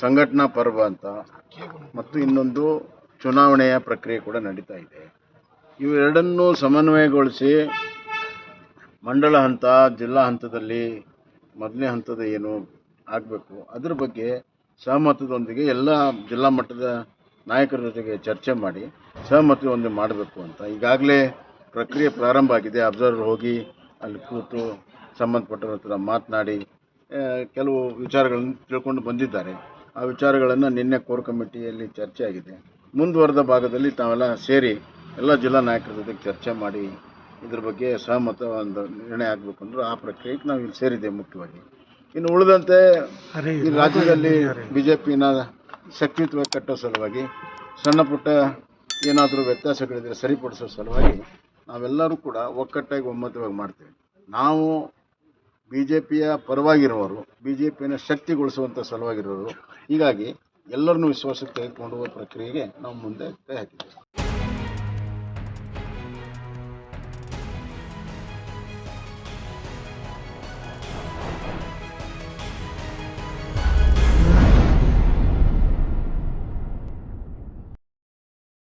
ಸಂಘಟನಾ ಪರ್ವ ಅಂತ ಮತ್ತು ಇನ್ನೊಂದು ಚುನಾವಣೆಯ ಪ್ರಕ್ರಿಯೆ ಕೂಡ ನಡೀತಾ ಇದೆ. ಇವೆರಡನ್ನೂ ಸಮನ್ವಯಗೊಳಿಸಿ ಮಂಡಳ ಹಂತ, ಜಿಲ್ಲಾ ಹಂತದಲ್ಲಿ ಮೊದಲನೇ ಹಂತದ ಏನು ಆಗಬೇಕು, ಅದ್ರ ಬಗ್ಗೆ ಸಹಮತದೊಂದಿಗೆ ಎಲ್ಲ ಜಿಲ್ಲಾ ಮಟ್ಟದ ನಾಯಕರ ಜೊತೆಗೆ ಚರ್ಚೆ ಮಾಡಿ ಸಹಮತದೊಂದಿಗೆ ಮಾಡಬೇಕು ಅಂತ. ಈಗಾಗಲೇ ಪ್ರಕ್ರಿಯೆ ಪ್ರಾರಂಭ ಆಗಿದೆ. ಅಬ್ಸರ್ವರ್ ಹೋಗಿ ಅಲ್ಲಿ ಕೂತು ಸಂಬಂಧಪಟ್ಟವ್ರ ಹತ್ರ ಮಾತನಾಡಿ ಕೆಲವು ವಿಚಾರಗಳನ್ನು ತಿಳ್ಕೊಂಡು ಬಂದಿದ್ದಾರೆ. ಆ ವಿಚಾರಗಳನ್ನು ನಿನ್ನೆ ಕೋರ್ ಕಮಿಟಿಯಲ್ಲಿ ಚರ್ಚೆ ಆಗಿದೆ. ಮುಂದುವರೆದ ಭಾಗದಲ್ಲಿ ತಾವೆಲ್ಲ ಸೇರಿ ಎಲ್ಲ ಜಿಲ್ಲಾ ನಾಯಕರ ಜೊತೆ ಚರ್ಚೆ ಮಾಡಿ ಇದ್ರ ಬಗ್ಗೆ ಸಹಮತ ಒಂದು ನಿರ್ಣಯ ಆಗಬೇಕು ಅಂದ್ರೆ ಆ ಪ್ರಕ್ರಿಯೆಗೆ ನಾವು ಇಲ್ಲಿ ಸೇರಿದ್ದೇವೆ ಮುಖ್ಯವಾಗಿ. ಇನ್ನು ಉಳಿದಂತೆ ಈ ರಾಜ್ಯದಲ್ಲಿ ಬಿ ಜೆ ಪಿನ ಶಕ್ತಿತ್ವ ಕಟ್ಟೋ ಸಲುವಾಗಿ ಸಣ್ಣ ಪುಟ್ಟ ಏನಾದರೂ ವ್ಯತ್ಯಾಸಗಳಿದ್ರೆ ಸರಿಪಡಿಸೋ ಸಲುವಾಗಿ ನಾವೆಲ್ಲರೂ ಕೂಡ ಒಕ್ಕಟ್ಟಾಗಿ ಒಮ್ಮತವಾಗಿ ಮಾಡ್ತೇವೆ. ನಾವು ಬಿ ಜೆ ಪಿಯ ಪರವಾಗಿರುವವರು ಬಿ ಜೆ ಪಿಯನ್ನು ಹೀಗಾಗಿ ಎಲ್ಲರನ್ನೂ ವಿಶ್ವಾಸಕ್ಕೆ ತೆಗೆದುಕೊಂಡು ಪ್ರಕ್ರಿಯೆಗೆ ನಾವು ಮುಂದೆ ಕೈ ಹಾಕಿದ್ದೇವೆ.